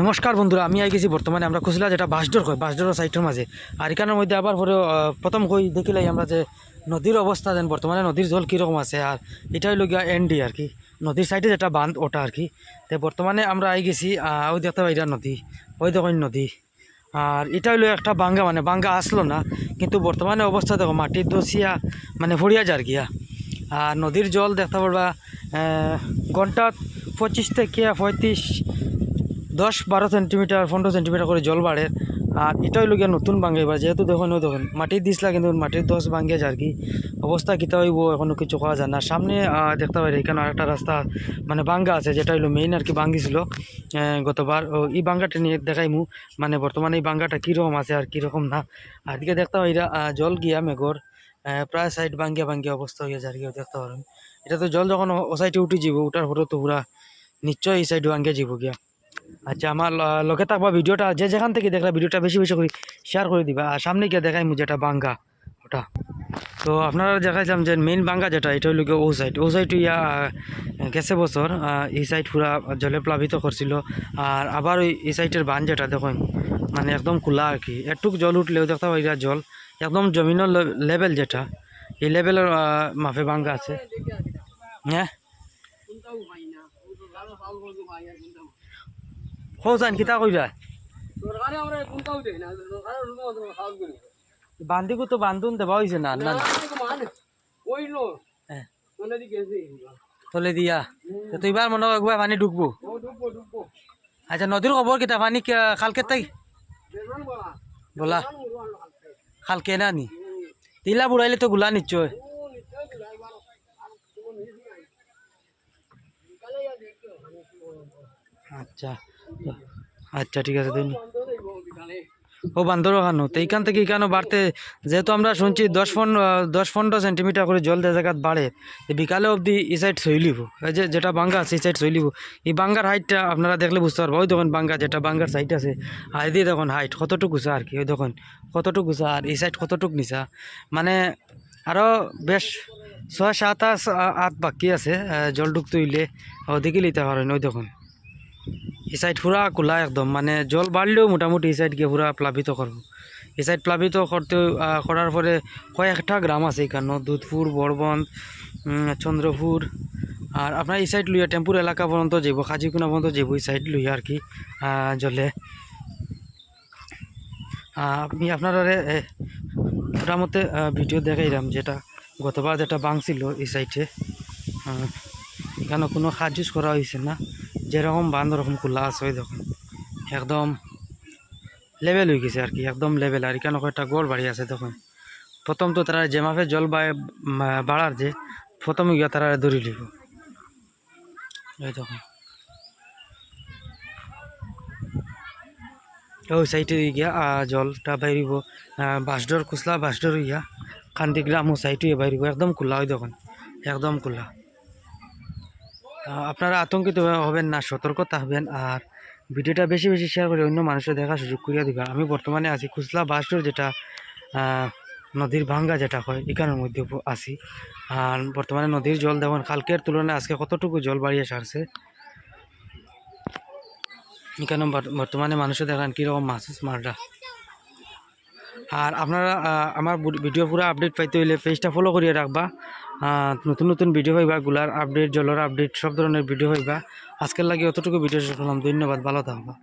নমস্কার বন্ধুরা, আমি আই গেছি বর্তমানে আমরা খুঁজলা যেটা বাসডোর কয় বাসডোর সাইটের মাঝে। আর এখানের মধ্যে আবার পরে প্রথম কই দেখিলাই আমরা যে নদীর অবস্থা দেন, বর্তমানে নদীর জল কীরকম আছে, আর এটা হইল গিয়া এনডি আর কি। নদীর সাইডে যেটা বাঁধ, ওটা আর কি। তো বর্তমানে আমরা আই গেছি ওই দেখতে পাই নদী ওই দেখুন নদী। আর এটা হইল একটা বাঙ্গা মানে বাঙ্গা আসলো না, কিন্তু বর্তমানে অবস্থা দেখো, মাটির দোষিয়া মানে ভরিয়া যার গিয়া। আর নদীর জল দেখতে পারবা ঘণ্টা পঁচিশ থেকে পঁয়ত্রিশ দশ বারো সেন্টিমিটার পনেরো সেন্টিমিটার করে জল বাড়ে। আর এটা হইল নতুন ভাঙ্গে এবার যেহেতু দেখুন দেখুন, মাটির দিসলা কিন্তু মাটির দশ ভাঙ্গে আর কি অবস্থা, কিতা হইব, এখনও কিছু করা যায় না। সামনে দেখতে পাই এখানে একটা রাস্তা মানে বাঙ্গা আছে, যেটা হইল মেইন আর কি ভাঙ্গিছিল গতবার। ও, এই বাঙ্গাটা নিয়ে দেখাইমু মানে বর্তমানে এই বাঙ্গাটা কীরকম আছে আর কীরকম না। আর দিকে দেখতে পাই জল গিয়া মেঘর প্রায় সাইড ভাঙ্গিয়া ভাঙ্গিয়া অবস্থা হয়ে যায় আর কি দেখতে পারেন। এটা তো জল যখন ও সাইডে উঠে যাব উঠার পরে তো পুরা নিশ্চয়ই এই সাইড ভাঙ্গিয়া যাব গিয়া। আচ্ছা আমার ল- লগে থাকবা ভিডিওটা যে যেখান থেকে দেখলা ভিডিওটা বেশি বেশি করে শেয়ার করে দিবা। আর সামনে গিয়ে দেখাই যেটা বাঙ্গা, ওটা। তো আপনারা দেখাইছিলাম যে মেইন বাঙ্গা যেটা, এটা হইল ও সাইড ও সাইড ইয়া গেছে বছর এই সাইড পুরা জলে প্লাবিত করছিল। আর আবার ওই, এই সাইডের বান যেটা দেখুন মানে একদম খোলা আর কি। একটুক জল উঠলেও দেখতে পাই জল, একদম জমিনের লেভেল যেটা। এই লেভেলের মাফে বাঙ্গা আছে। হ্যাঁ? হো যান কিতা করি। বান্দিকু তো বান্ধুন দেওয়া হয়েছে না না মানে ওই লো। হ্যাঁ। মানে তলে দিয়া। তো এবার মনে একবার পানি ঢুকবো। আচ্ছা নদীর খবর কিতা পানি কে- কালকে তাই? বলা। কালকে না নি? তিলা বুড়াইলে তো গুলা নিশ্চয়। আচ্ছা। আচ্ছা ঠিক আছে ও বান্দর ওখানো তো এইখান থেকে এখানে বাড়তে? যেহেতু আমরা শুনছি দশ পনেরো দশ পনেরো সেন্টিমিটার করে জল যে জায়গাত বাড়ে বিকালে অবধি এই সাইড এই যে যেটা বাঙ্গা আছে, এই সাইড সইলিব এই বাঙ্গার হাইটটা আপনারা দেখলে বুঝতে পারব। ওই দেখুন বাঙ্গা, যেটা বাঙ্গার সাইড আছে, আর দিয়ে দেখুন হাইট কতটুকু আর কি ওই দেখুন, কতটুকু আছে আর এই সাইড কতটুকু নিচা মানে আরও বেশ ছয় সাত আট বাকি আছে জল ডুবতে হইলে, ওদিকে লিতে পারেন, ওই দেখুন। এই সাইড পুরা খোলা একদম মানে জল বাড়লেও মোটামুটি এই সাইড গিয়ে পুরা প্লাবিত করব এই সাইড প্লাবিত করতে করার পরে কয়েকটা গ্রাম আছে এখানে দুধপুর বড়বন চন্দ্রপুর আর আপনার এই সাইড লইয়া টেম্পুর এলাকা পর্যন্ত যাব খাজিকুনা পর্যন্ত যাব এই সাইড লইয়া আর কি জলে আমি আপনারা মোটামুটি ভিডিও দেখাইলাম যেটা গতবার যেটা বাংছিল এই সাইডে এখানে কোনো ইউজ করা হয়েছে না। যেরকম বান্ধ ওরকম খোলা আছে, ওই দেখুন। একদম লেভেল হয়ে গেছে আর কি, একদম লেভেল আর এখানে কয়েকটা গোল বাড়ি আছে, দেখুন। প্রথম তো তারা যে মাপে জল বাড়ার যে, প্রথমে গিয়া তারা দৌড়ি লিব। এই দেখুন। ওই সাইডে গিয়া জলটা বাইরিব। বাঁশডোর, কুচলা বাঁশডোর ইয়া কান্দি গ্রাম ও সাইডে বাইরিব। একদম খোলা ওই দেখুন। একদম খোলা আপনারা আতঙ্কিত হবেন না, সতর্ক থাকবেন আর ভিডিওটা বেশি বেশি শেয়ার করে অন্য মানুষের দেখার সুযোগ করিয়া দিবা। আমি বর্তমানে আছি খুচলা বাসটোর যেটা নদীর ভাঙ্গা যেটা হয় এখানের মধ্যে আছি। আর বর্তমানে নদীর জল দেখুন কালকের তুলনায় আজকে কতটুকু জল বাড়িয়ে সারছে? এখানে বর্তমানে মানুষের দেখেন কীরকম মাছ মারটা আর আপনারা আমার ভিডিও পুরো আপডেট পাইতে হইলে পেজটা ফলো করিয়ে রাখবা। নতুন নতুন ভিডিও হইবা, গুলার আপডেট জলের আপডেট সব ধরনের ভিডিও হইবা। আজকের লাগে অতটুকু ভিডিও শেষ করলাম। ধন্যবাদ, ভালো থাকবা।